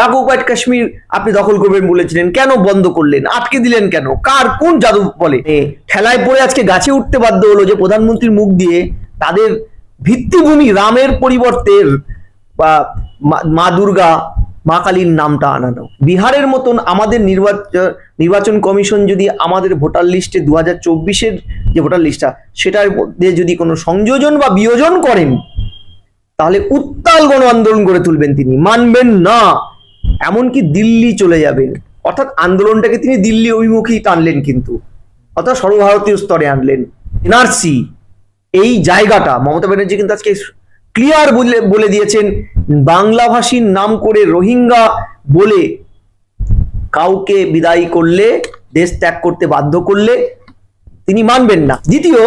পাক অকুপাইড কাশ্মীর আপনি দখল করবেন বলেছিলেন। কেন বন্ধ করলেন? আটকে দিলেন কেন? কার কোন জাদু বলে? ঠেলায় পড়ে আজকে গাছে উঠতে বাধ্য হলো যে প্রধানমন্ত্রীর মুখ দিয়ে তাদের ভিত্তিভূমি রামের পরিবর্তে বা মা- দুর্গা মা কালীর নামটা আনানো। বিহারের মতন আমাদের নির্বাচন নির্বাচন কমিশন যদি আমাদের ভোটার লিস্টে দু হাজার চব্বিশের যে ভোটার লিস্টটা সেটার মধ্যে যদি কোনো সংযোজন বা বিয়োজন করেন তাহলে উত্তাল গণ আন্দোলন করে তুলবেন তিনি। মানবেন না। এমনকি দিল্লি চলে যাবেন। অর্থাৎ আন্দোলনটাকে তিনি দিল্লি অভিমুখী টানলেন কিন্তু। অর্থাৎ সর্বভারতীয় স্তরে আনলেন। এনআরসি, এই জায়গাটা, মমতা ব্যানার্জি কিন্তু আজকে ক্লিয়ার বলে বলে দিয়েছেন, বাংলাভাষীর নাম করে রোহিঙ্গা বলে কাউকে বিদায় করলে, দেশ ত্যাগ করতে বাধ্য করলে তিনি মানবেন না। দ্বিতীয়,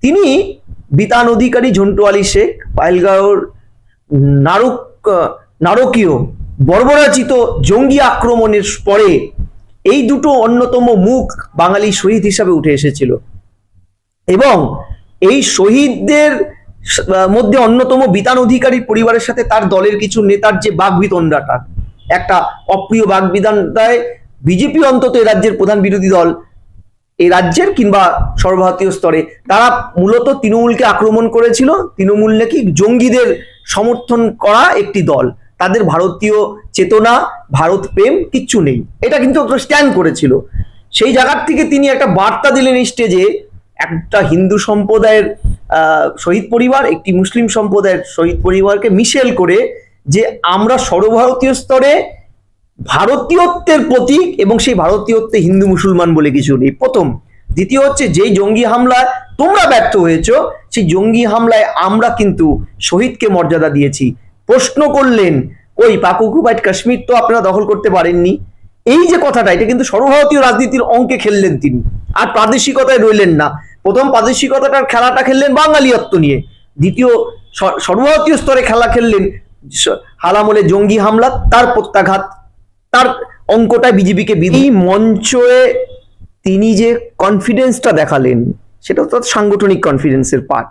তিনি বিতান অধিকারী ঝন্টু আলী শেখ, পাইলগাঁওর নারক, নারকীয় বর্বরাচিত জঙ্গি আক্রমণের পরে এই দুটো অন্যতম মুখ বাঙালি শহীদ হিসাবে উঠে এসেছিল। এবং এই শহীদদের মধ্যে অন্যতম বিতান অধিকারী পরিবারের সাথে তার দলের কিছু নেতার যে বাগবিতণ্ডাটা, একটা অপ্রিয় বাগবিতণ্ডায় বিজেপি অন্তত এ রাজ্যের প্রধান বিরোধী দল এই রাজ্যের কিংবা সর্বভারতীয় স্তরে, তারা মূলত তৃণমূলকে আক্রমণ করেছিল। তৃণমূল নাকি জঙ্গিদের সমর্থন করা একটি দল। তাদের ভারতীয় চেতনা, ভারত প্রেম কিচ্ছু নেই। এটা কিন্তু স্ট্যান্ড করেছিল। সেই জায়গার থেকে তিনি একটা বার্তা দিলেন স্টেজে একটা হিন্দু সম্প্রদায়ের শহীদ পরিবার, একটি মুসলিম সম্প্রদায়ের শহীদ পরিবারকে মিশেল করে যে আমরা সর্বভারতীয় স্তরে ভারতীয়ত্বের প্রতীক এবং সেই ভারতীয়ত্বে হিন্দু মুসলমান বলে কিছু নেই। প্রথম। দ্বিতীয় হচ্ছে, যেই জঙ্গি হামলায় তোমরা ব্যর্থ হয়েছ, সেই জঙ্গি হামলায় আমরা কিন্তু শহীদকে মর্যাদা দিয়েছি। প্রশ্ন করলেন ওই পাক অকুপাইড কাশ্মীর তো আপনারা দখল করতে পারেননি। এই যে কথাটা, এটা কিন্তু সর্বভারতীয় রাজনীতির অঙ্কে খেললেন তিনি। আর প্রাদেশিকতায় রইলেন না। প্রথম প্রাদেশিকতাটার খেলাটা খেললেন বাঙালিয়ত্ব নিয়ে। দ্বিতীয় সর্বভারতীয় স্তরে খেলা খেললেন হালামলে জঙ্গি হামলা, তার প্রত্যাঘাত, তার অঙ্কটা বিজেপিকে এই মঞ্চে তিনি যে কনফিডেন্সটা দেখালেন, সেটা তো সাংগঠনিক কনফিডেন্সের পার্ট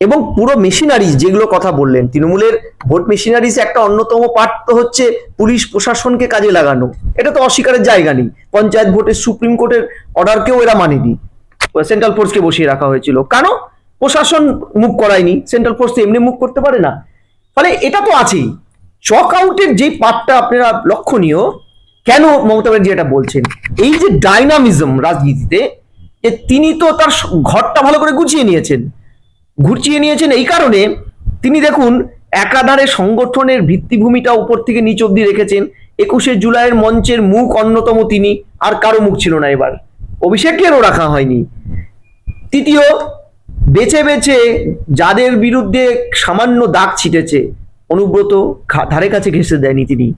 এবং পুরো মেশিনারিজ যেগুলো কথা বললেন, তৃণমূলের ভোট মেশিনারিজ একটা অন্যতম পার্ট তো হচ্ছে পুলিশ প্রশাসনকে কাজে লাগানো। এটা তো অস্বীকারের জায়গা নেই। পঞ্চায়েত ভোটের সুপ্রিম কোর্টের অর্ডারকেও এরা মানেনি। সেন্ট্রাল ফোর্সকে বসিয়ে রাখা হয়েছিল। কেন? প্রশাসন মুখ করায়নি। সেন্ট্রাল ফোর্স তো এমনি মুখ করতে পারে না। ফলে এটা তো আছেই। চক আউটের যে পার্টটা আপনারা লক্ষণীয়, কেন মমতা ব্যানার্জি এটা বলছেন? এই যে ডাইনামিজম রাজনীতিতে যে তিনি তো তার ঘরটা ভালো করে গুছিয়ে নিয়েছেন। ঘুরচিয়ে নিয়েছেন এই কারণে তিনি দেখুন একাধারে সংগঠনের ভিত্তিভূমিটা উপর থেকে নিচ অব্দি রেখেছেন। একুশে জুলাইয়ের মঞ্চের মুখ অন্যতম তিনি, আর কারও মুখ ছিল না এবার। অভিষেকেরও রাখা হয়নি। তৃতীয়, বেছে বেছে যাদের বিরুদ্ধে সামান্য দাগ ছিটেছে, অনুব্রত ধারে কাছে ঘেঁষতে দেয়নি তিনি।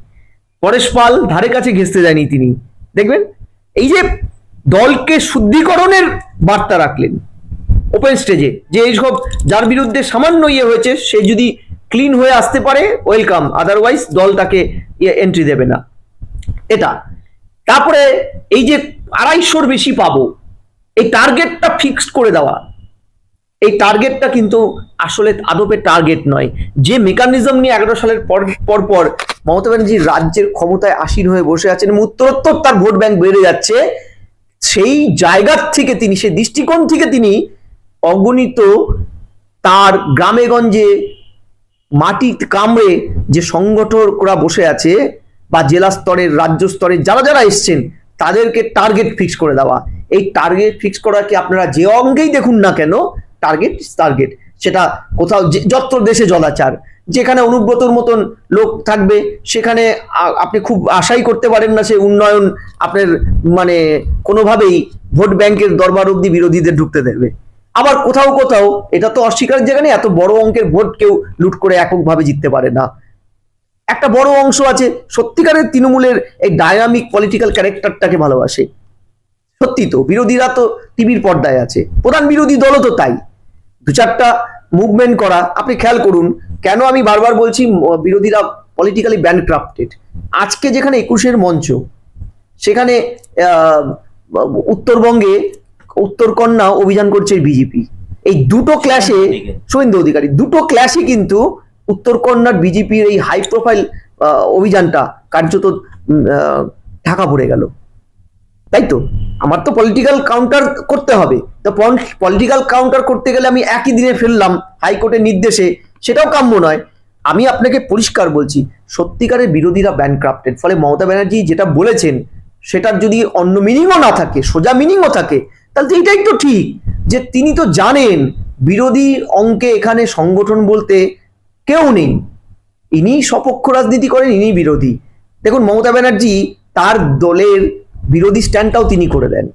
পরেশ পাল ধারে কাছে ঘেঁষতে দেয়নি তিনি। দেখবেন, এই যে দলকে শুদ্ধিকরণের বার্তা রাখলেন ওপেন স্টেজে যে এইসব যার বিরুদ্ধে সামান্য ইয়ে হয়েছে, সে যদি ক্লিন হয়ে আসতে পারে ওয়েলকাম আদারওয়াইজ দল তাকে এন্ট্রি দেবে না। এটা। তারপরে এই যে আড়াইশোর বেশি পাবো, এই টার্গেটটা ফিক্সড করে দেওয়া। এই টার্গেটটা কিন্তু আসলে আদপে টার্গেট নয়। যে মেকানিজম নিয়ে এগারো সালের পর পর পর মমতা ব্যানার্জি রাজ্যের ক্ষমতায় আসীন হয়ে বসে আছেন উত্তরোত্তর তার ভোট ব্যাংক বেড়ে যাচ্ছে, সেই জায়গার থেকে তিনি, সেই দৃষ্টিকোণ থেকে তিনি অগণিত তার গ্রামে গঞ্জে মাটি কামড়ে যে সংগঠকরা বসে আছে বা জেলা স্তরের, রাজ্য স্তরের যারা যারা এসছেন, তাদেরকে টার্গেট ফিক্স করে দেওয়া। এই টার্গেট ফিক্স করা কি আপনারা যে অঙ্গেই দেখুন না কেন টার্গেট টার্গেট সেটা কোথাও যত্র দেশে জলাচার, যেখানে অনুব্রতর মতন লোক থাকবে, সেখানে আপনি খুব আশাই করতে পারেন না সে উন্নয়ন আপনার মানে কোনোভাবেই ভোট ব্যাংকের দরবার অব্দি বিরোধীদের ঢুকতে দেবে। আবার কোথাও কোথাও এটা তো অস্বীকারের জায়গা নেই, এত বড় অঙ্কের ভোট কেউ লুট করে এককভাবে জিততে পারে না। একটা বড় অংশ আছে, সত্যিকারের তৃণমূলের এই ডায়নামিক পলিটিক্যাল ক্যারেক্টারটাকে ভালোবাসে। সত্যি তো, বিরোধীরা তো টিভির পর্দায় আছে, প্রধান বিরোধী দলও তো তাই। দু চারটা মুভমেন্ট করা, আপনি খেয়াল করুন, কেন আমি বারবার বলছি বিরোধীরা পলিটিক্যালি ব্যান্ড ক্রাফটেড আজকে যেখানে একুশের মঞ্চ, সেখানে উত্তরবঙ্গে উত্তরকন্যা অভিযান করছে বিজেপি এই দুটো ক্লাসে শুভেন্দু অধিকারী দুটো ক্লাসে কিন্তু উত্তরকন্যার বিজেপির এই হাই প্রোফাইল অভিযানটা কার্যত ঢাকা পড়ে গেল। তাই তো? আমার তো পলিটিক্যাল কাউন্টার করতে হবে। তো পলিটিক্যাল কাউন্টার করতে গেলে আমি একই দিনে ফেললাম হাইকোর্টের নির্দেশে। সেটাও কাম্য নয়। আমি আপনাকে পরিষ্কার বলছি সত্যিকারের বিরোধীরা ব্যানক্রাফটেড ফলে মমতা ব্যানার্জি যেটা বলেছেন সেটার যদি অন্য মিনিংও না থাকে সোজা মিনিংও থাকে তাহলে তো এটাই তো ঠিক যে তিনি তো জানেন বিরোধী অঙ্কে এখানে সংগঠন বলতে কেউ নেই। ইনি সপক্ষ রাজনীতি করেন ইনি বিরোধী। দেখুন, মমতা ব্যানার্জি তার দলের বিরোধী স্ট্যান্ডটাও তিনি করে দেন,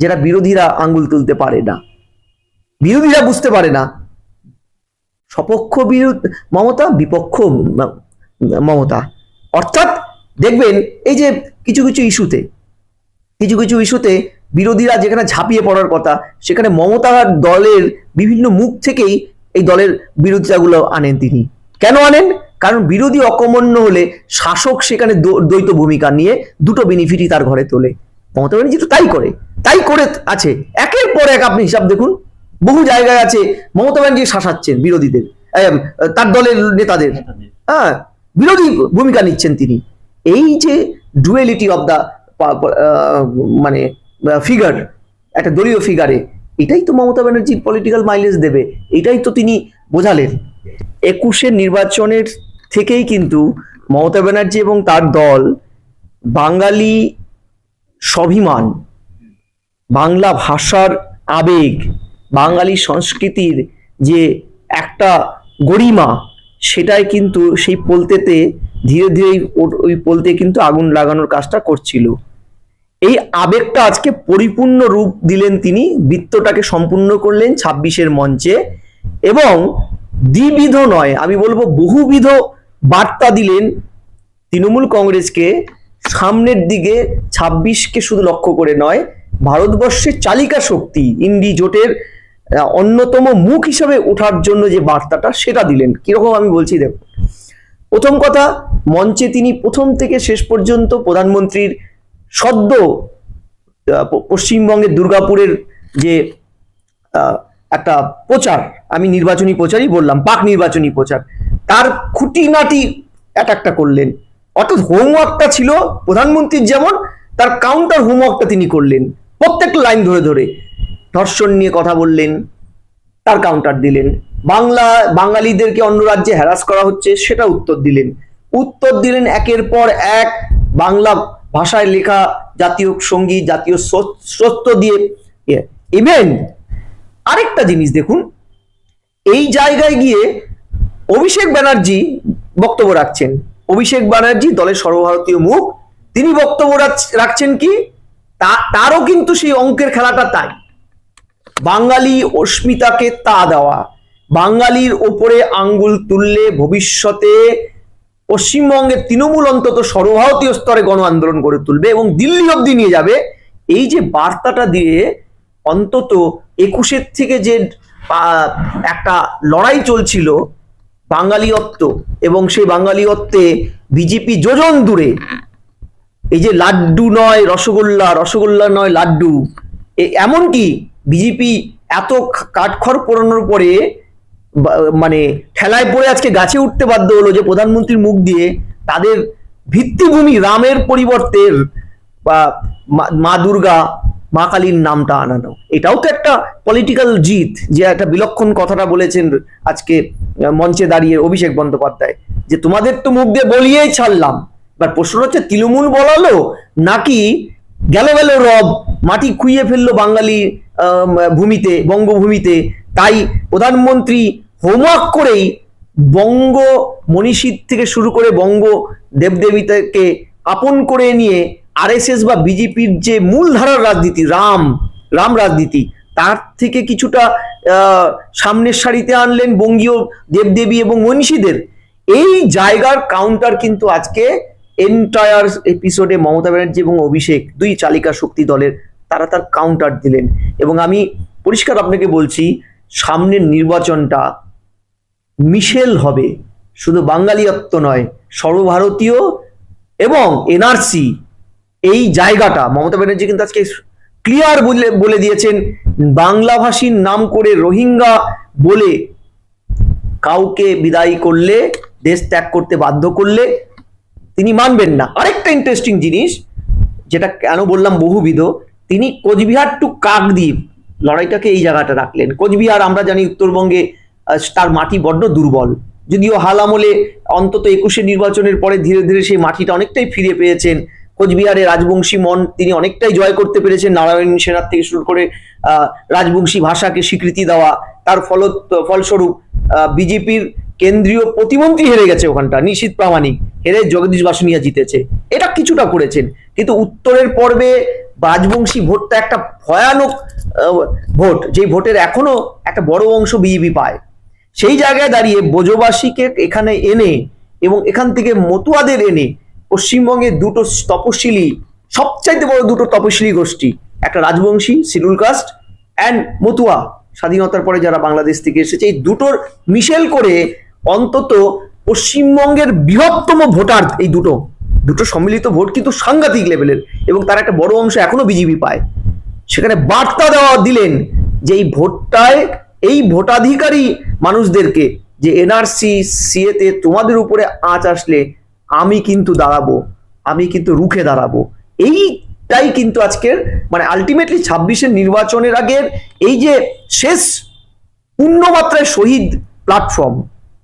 যেটা বিরোধীরা আঙ্গুল তুলতে পারে না। বিরোধীরা বুঝতে পারে না। সপক্ষ বিরোধ, মমতা, বিপক্ষ মমতা। অর্থাৎ দেখবেন, এই যে কিছু কিছু ইস্যুতে, কিছু কিছু ইস্যুতে বিরোধীরা যেখানে ঝাঁপিয়ে পড়ার কথা, সেখানে মমতার দলের বিভিন্ন মুখ থেকেই এই দলের বিরোধিতাগুলো আনেন তিনি। কেন আনেন? কারণ বিরোধী অকমন্য হলে শাসক সেখানে দ্বৈত ভূমিকা নিয়ে দুটো বেনিফিটই তার ঘরে তোলে। মমতা ব্যানার্জি তো তাই করে তাই করে আছে। একের পর এক আপনি হিসাব দেখুন, বহু জায়গায় আছে মমতা ব্যানার্জি শাসাচ্ছেন বিরোধীদের তার দলের নেতাদের। হ্যাঁ বিরোধী ভূমিকা নিচ্ছেন তিনি। এই যে ডুয়েলিটি অফ দ্য মানে ফিগার একটা দলীয় ফিগারে এটাই তো মমতা ব্যানার্জির পলিটিক্যাল মাইলেজ দেবে। এটাই তো তিনি বোঝালেন। একুশের নির্বাচনের থেকেই কিন্তু মমতা ব্যানার্জি এবং তার দল বাঙালি স্বাভিমান, বাংলা ভাষার আবেগ, বাঙালি সংস্কৃতির যে একটা গরিমা, সেটাই কিন্তু সেই পোলতেতে ধীরে ধীরে ওই পোলতে কিন্তু আগুন লাগানোর কাজটা করছিল। এই আবেগটা আজকে পরিপূর্ণ রূপ দিলেন তিনি, বৃত্তটাকে সম্পূর্ণ করলেন ছাব্বিশের মঞ্চে এবং দ্বিবিধ নয়, আমি বলব বহুবিধ বার্তা দিলেন তৃণমূল কংগ্রেসকে সামনের দিকে ছাব্বিশকে শুধু লক্ষ্য করে নয়, ভারতবর্ষের চালিকা শক্তি, ইন্ডি জোটের অন্যতম মুখ হিসাবে ওঠার জন্য যে বার্তাটা সেটা দিলেন। কীরকম আমি বলছি দেখো প্রথম কথা, মঞ্চে তিনি প্রথম থেকে শেষ পর্যন্ত প্রধানমন্ত্রীর সদ্য পশ্চিমবঙ্গের দুর্গাপুরের যে একটা প্রচার, আমি নির্বাচনী প্রচারই বললাম, পাক নির্বাচনী প্রচার, তার খুঁটিনাটি অ্যাটাকটা করলেন। অর্থাৎ হোমওয়ার্কটা ছিল প্রধানমন্ত্রীর যেমন, তার কাউন্টার হোমওয়ার্কটা তিনি করলেন প্রত্যেকটা লাইন ধরে ধরে। ধর্ষণ নিয়ে কথা বললেন, তার কাউন্টার দিলেন। বাংলা, বাঙালিদেরকে অন্য রাজ্যে হ্যারাস করা হচ্ছে, সেটা উত্তর দিলেন। উত্তর দিলেন একের পর এক বাংলা ভাষায় লেখা জাতীয় সংগীত, জাতীয় স্রোত দিয়ে ইভেন আরেকটা জিনিস দেখুন, এই জায়গায় গিয়ে অভিষেক ব্যানার্জি বক্তব্য রাখছেন। অভিষেক ব্যানার্জি দলের সর্বভারতীয় মুখ, তিনি বক্তব্য রাখ- রাখছেন কি তারও কিন্তু সেই অঙ্কের খেলাটা তাই। বাঙালি অস্মিতাকে তা দেওয়া, বাঙালির ওপরে আঙ্গুল তুললে ভবিষ্যতে পশ্চিমবঙ্গের তৃণমূল অন্তত সর্বভারতীয় স্তরে গণ আন্দোলন গড়ে তুলবে এবং দিল্লি অবধি নিয়ে যাবে। এই যে বার্তাটা দিয়ে অন্তত একুশের থেকে যে একটা লড়াই চলছিল বাঙালিয়ত্ব এবং সেই বাঙালিয়ত্বে বিজেপি যোজন দূরে। এই যে লাড্ডু নয়, রসগোল্লা রসগোল্লা নয়, লাড্ডু। এমনকি বিজেপি এত কাঠখড় পোড়ানোর পরে মানে ঠেলায় পড়ে আজকে গাছে উঠতে বাধ্য হলো যে প্রধানমন্ত্রীর মুখ দিয়ে তাদের ভিত্তিভূমি রামের পরিবর্তে বা মা- দুর্গা, মা কালীর নামটা আনানো। এটাও তো একটা পলিটিক্যাল জিত যে একটা বিলক্ষণ কথাটা বলেছেন আজকে মঞ্চে দাঁড়িয়ে অভিষেক বন্দ্যোপাধ্যায়। যে তোমাদের তো মুখ দিয়ে বলিয়েই ছাড়লাম। এবার প্রশ্ন হচ্ছে, তৃণমূল বলালো নাকি গেল গেল রব, মাটি খুইয়ে ফেলল বাঙালি ভূমিতে, বঙ্গভূমিতে। তাই প্রধানমন্ত্রী হোমওয়ার্ক করেই বঙ্গ মনীষীর থেকে শুরু করে বঙ্গ দেবদেবীতাকে আপন করে নিয়ে আরএসএস বা বিজেপির যে মূলধারার রাজনীতি, রাম রাম রাজনীতি, তার থেকে কিছুটা সামনের সারিতে আনলেন বঙ্গীয় দেবদেবী এবং মনীষীদের। এই জায়গার কাউন্টার কিন্তু আজকে এন্টায়ার এপিসোডে মমতা ব্যানার্জি এবং অভিষেক, দুই চালিকা শক্তি দলের, তারা তার কাউন্টার দিলেন। এবং আমি পরিষ্কার আপনাকে বলছি, সামনের নির্বাচনটা মিশেল হবে। শুধু বাঙালিয়ত্ব নয়, সর্বভারতীয় এবং এনআরসি, এই জায়গাটা, মমতা ব্যানার্জি কিন্তু আজকে ক্লিয়ার বলে বলে দিয়েছেন, বাংলাভাষীর নাম করে রোহিঙ্গা বলে কাউকে বিদায় করলে, দেশ ত্যাগ করতে বাধ্য করলে তিনি মানবেন না। আরেকটা ইন্টারেস্টিং জিনিস, যেটা কেন বললাম বহুবিধ, তিনি কোচবিহার টু কাকদ্বীপ লড়াইটাকে এই জায়গাটা রাখলেন। কোচবিহার আমরা জানি উত্তরবঙ্গে তার মাটি বড্ড দুর্বল। যদিও হাল আমলে অন্তত একুশে নির্বাচনের পরে ধীরে ধীরে সেই মাটিটা অনেকটাই ফিরে পেয়েছেন। কোচবিহারে রাজবংশী মন তিনি অনেকটাই জয় করতে পেরেছেন নারায়ণ সেনার থেকে শুরু করে রাজবংশী ভাষাকে স্বীকৃতি দেওয়া। তার ফল ফলস্বরূপ বিজেপির কেন্দ্রীয় প্রতিমন্ত্রী হেরে গেছে ওখানটা, নিশীত প্রামাণিক। হেরে জগদীশ বাসুনিয়া জিতেছে। এটা কিছুটা করেছেন, কিন্তু উত্তরের পর্বে রাজবংশী ভোটটা একটা ভয়ানক ভোট, যেই ভোটের এখনও একটা বড় অংশ বিজেপি পায়। সেই জায়গায় দাঁড়িয়ে বোঝবাসীকে এখানে এনে এবং এখান থেকে মতুয়াদের এনে পশ্চিমবঙ্গে দুটো তপশিলি সবচাইতে বড় দুটো তপশিলি গোষ্ঠী, একটা Rajbanshi, schedule caste and Matua, স্বাধীনতার পরে যারা বাংলাদেশ থেকে এসেছে, এই দুটোর মিশেল করে অন্তত পশ্চিমবঙ্গের বৃহত্তম ভোটার এই দুটো। দুটো সম্মিলিত ভোট কিন্তু সাংঘাতিক লেভেলের এবং তার একটা বড় অংশ এখনও বিজেপি পায়। সেখানে বার্তা দেওয়া দিলেন যে এই ভোটটায় এই ভোটাধিকারী মানুষদেরকে যে এনআরসি, সিএতে তোমাদের উপরে আঁচ আসলে আমি কিন্তু দাঁড়াবো, আমি কিন্তু রুখে দাঁড়াবো। এইটাই কিন্তু আজকের মানে আলটিমেটলি ছাব্বিশের নির্বাচনের আগের এই যে শেষ পূর্ণমাত্রায় শহীদ প্ল্যাটফর্ম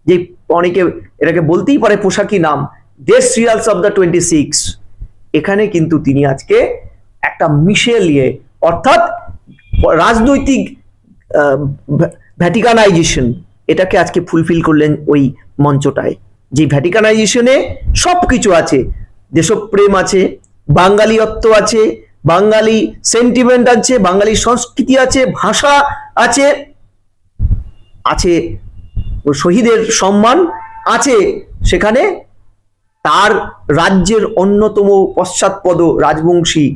যে অনেকে এটাকে বলতেই পারে পোশাকি নাম, দেশ serials of the twenty six এখানে কিন্তু তিনি আজকে একটা মিশেল ইয়ে অর্থাৎ রাজনৈতিক ভ্যাটিকানাইজেশন এটাকে আজকে ফুলফিল করলেন ওই মঞ্চটায়। যে ভ্যাটিকানাইজেশনে সব কিছু আছে, দেশপ্রেম আছে বাঙালিয়ত্ব আছে, বাঙালি সেন্টিমেন্ট আছে, বাঙালি সংস্কৃতি আছে, ভাষা আছে আছে শহীদের সম্মান আছে সেখানে। তার রাজ্যের অন্যতম পশ্চাৎপদ রাজবংশী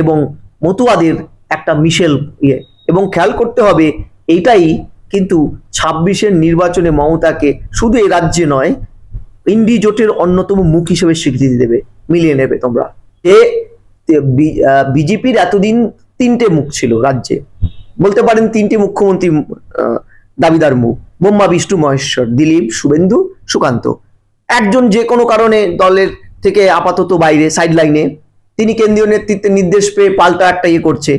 এবং মতুয়াদের একটা মিশেল ইয়ে। এবং খেয়াল করতে হবে, এইটাই কিন্তু ছাব্বিশের নির্বাচনে মমতাকে শুধু এই রাজ্যে নয়, ইন্ডি জোটের অন্যতম মুখ হিসেবে স্বীকৃতি দেবে, মিলিয়ে নেবে তোমরা। যে বিজেপির এতদিন তিনটে মুখ ছিল রাজ্যে। বলতে পারেন তিনটে মুখ্যমন্ত্রী দাবিদার মুখ ব্রহ্মা, বিষ্ণু, মহেশ্বর, দিলীপ, শুভেন্দু, সুকান্ত। একজন যে কোনো কারণে দলের থেকে আপাতত বাইরে সাইড লাইনে তিনি কেন্দ্রীয় নেতৃত্বের নির্দেশ পেয়ে পাল্টা একটা ইয়ে করছে।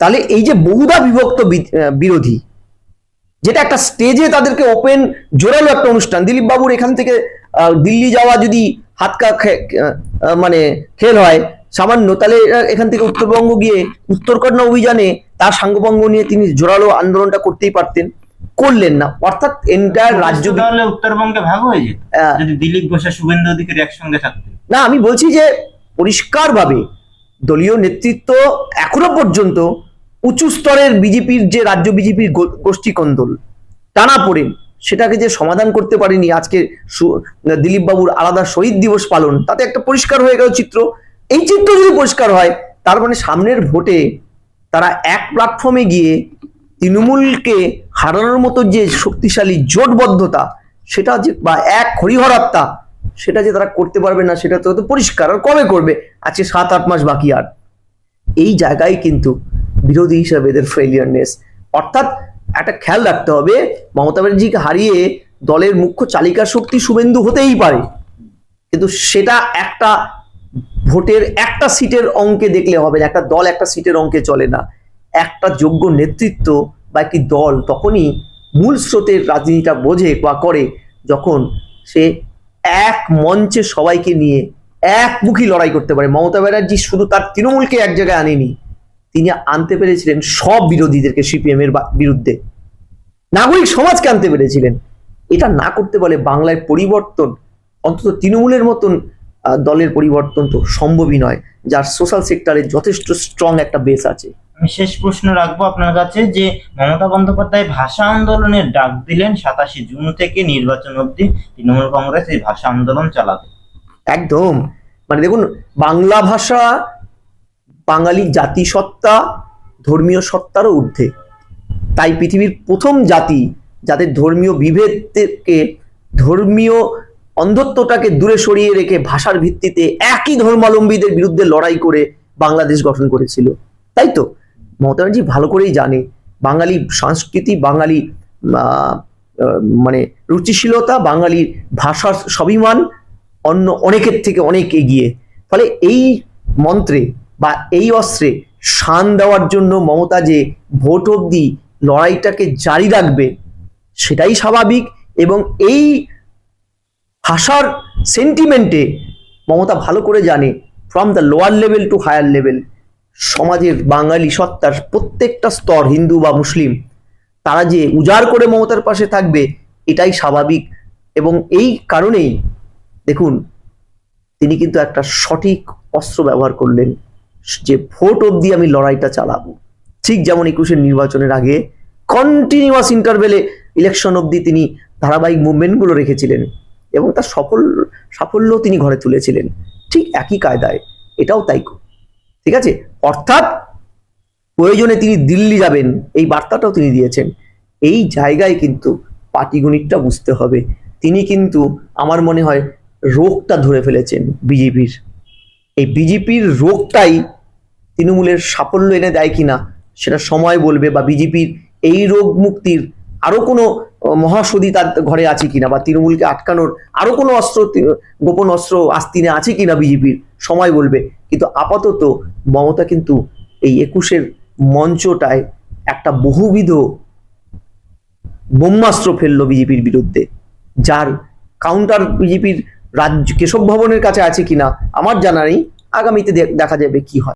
তাহলে এই যে বহুদা বিভক্ত বিরোধী, যেটা একটা স্টেজে তাদেরকে ওপেন জোরালো একটা অনুষ্ঠান। দিলীপ বাবুর এখান থেকে দিল্লি যাওয়া যদি হাতকা মানে খেল হয়, সামান্য, তাহলে এখান থেকে উত্তরবঙ্গ গিয়ে উত্তরকন্যা অভিযানে তার সাঙ্গভঙ্গ নিয়ে তিনি জোরালো আন্দোলনটা করতেই পারতেন। করলেন না। অর্থাৎ এন্টায়ার রাজ্য তাহলে উত্তরবঙ্গে ভাগ হয়ে যেত। যদি দিলীপ ঘোষ আর শুভেন্দু অধিকারী একসঙ্গে থাকতেন। না আমি বলছি যে পরিষ্কারভাবে দলীয় নেতৃত্ব এখনও পর্যন্ত উঁচু স্তরের বিজেপির যে রাজ্য বিজেপির গোষ্ঠী কন্দল টানা পড়েন। সেটাকে যে সমাধান করতে পারেনি আজকে সু- দিলীপ বাবুর আলাদা শহীদ দিবস পালন তাতে একটা পরিষ্কার হয়ে গেল চিত্র। এই চিত্র যদি পরিষ্কার হয় তার মানে সামনের ভোটে তারা এক প্ল্যাটফর্মে গিয়ে তৃণমূলকে হারানোর মতো যে শক্তিশালী জোটবদ্ধতা, সেটা যে বা এক হরিহরাত্মা সেটা যে তারা করতে পারবে না, সেটা তো পরিষ্কার আর কবে করবে? আজকে সাত, আট মাস বাকি আর। এই জায়গায় কিন্তু বিরোধী হিসাবে এদের ফেলিয়ারনেস অর্থাৎ একটা খেয়াল রাখতে হবে, মমতা ব্যানার্জিকে হারিয়ে দলের মুখ্য চালিকা শক্তি শুভেন্দু হতেই পারে। কিন্তু সেটা একটা ভোটের একটা সিটের অঙ্কে দেখলে হবে না, একটা দল একটা সিটের অঙ্কে চলে না। একটা যোগ্য নেতৃত্ব বা একটি দল তখনই মূল স্রোতের রাজনীতিটা বোঝে বা করে যখন সে এক মঞ্চে সবাইকে নিয়ে একমুখী লড়াই করতে পারে। মমতা ব্যানার্জি শুধু তার তৃণমূলকে এক জায়গায় আনেনি, তিনি আনতে পেরেছিলেন সব বিরোধীদেরকে সিপিএম এর বিরুদ্ধে। নাগরিক সমাজকে আনতে পেরেছিলেন। এটা না করতে পারলে বাংলায় পরিবর্তন, অন্তত তৃণমূলের মতন দলের পরিবর্তন তো সম্ভবই নয়। যার সোশ্যাল সেক্টরে যথেষ্ট স্ট্রং একটা বেস আছে। শেষ প্রশ্ন রাখব আপনার কাছে যে মমতা বন্দ্যোপাধ্যায় ভাষা আন্দোলনের ডাক দিলেন সাতাশে জুন থেকে নির্বাচন অবধি তৃণমূল কংগ্রেস এই ভাষা আন্দোলন চালাবে। একদম। মানে দেখুন, বাংলা ভাষা বাঙালি জাতিসত্তা, ধর্মীয় সত্তারও ঊর্ধ্বে। তাই পৃথিবীর প্রথম জাতি যাদের ধর্মীয় বিভেদকে, ধর্মীয় অন্ধত্বটাকে দূরে সরিয়ে রেখে ভাষার ভিত্তিতে একই ধর্মাবলম্বীদের বিরুদ্ধে লড়াই করে বাংলাদেশ গঠন করেছিল। তাই তো? মমতা ভালো করেই জানে। বাঙালি সংস্কৃতি, বাঙালি মানে রুচিশীলতা বাঙালির ভাষার স্বাভিমান অন্য অনেকের থেকে অনেক এগিয়ে। ফলে এই মন্ত্রে বা এই অস্ত্রে শান দেওয়ার জন্য মমতা যে ভোট অবধি লড়াইটাকে জারি রাখবে, সেটাই স্বাভাবিক এবং এই ভাষার সেন্টিমেন্টে মমতা ভালো করে জানে from the lower level to higher level সমাজের বাঙালি সত্তার প্রত্যেকটা স্তর, হিন্দু বা মুসলিম, তারা যে উজাড় করে মমতার পাশে থাকবে, এটাই স্বাভাবিক। এবং এই কারণেই, দেখুন, তিনি কিন্তু একটা সঠিক অস্ত্র ব্যবহার করলেন, যে ভোট অবধি আমি লড়াইটা চালাবো। ঠিক যেমন একুশের নির্বাচনের আগে কন্টিনিউয়াস ইন্টারভেলে ইলেকশন অবধি তিনি ধারাবাহিক মুভমেন্টগুলো রেখেছিলেন এবং তার সফল, সাফল্য তিনি ঘরে তুলেছিলেন। ঠিক একই কায়দায়, এটাও তাই ঠিক আছে? অর্থাৎ প্রয়োজনে তিনি দিল্লি যাবেন, এই বার্তাটাও তিনি দিয়েছেন। এই জায়গায় কিন্তু পাটিগণিতটা বুঝতে হবে। তিনি কিন্তু আমার মনে হয় রোগটা ধরে ফেলেছেন বিজেপির। এই বিজেপির রোগটাই তৃণমূলের সাফল্য এনে দেয় কিনা, সেটা সময় বলবে বা বিজেপির এই রোগ মুক্তির আরও কোনো মহাসদি তার ঘরে আছে কিনা বা তৃণমূলকে আটকানোর আরও কোনো অস্ত্র গোপন অস্ত্র আস্তিনে আছে কিনা বিজেপির? সময় বলবে। কিন্তু আপাতত মমতা কিন্তু এই একুশের মঞ্চটায় একটা বহুবিধ ব্রহ্মাস্ত্র ফেলল বিজেপির বিরুদ্ধে। যার কাউন্টার বিজেপির রাজ্য কেশব ভবনের কাছে আছে কিনা আমার জানা নেই। আগামীতে দেখা যাবে কি হয়।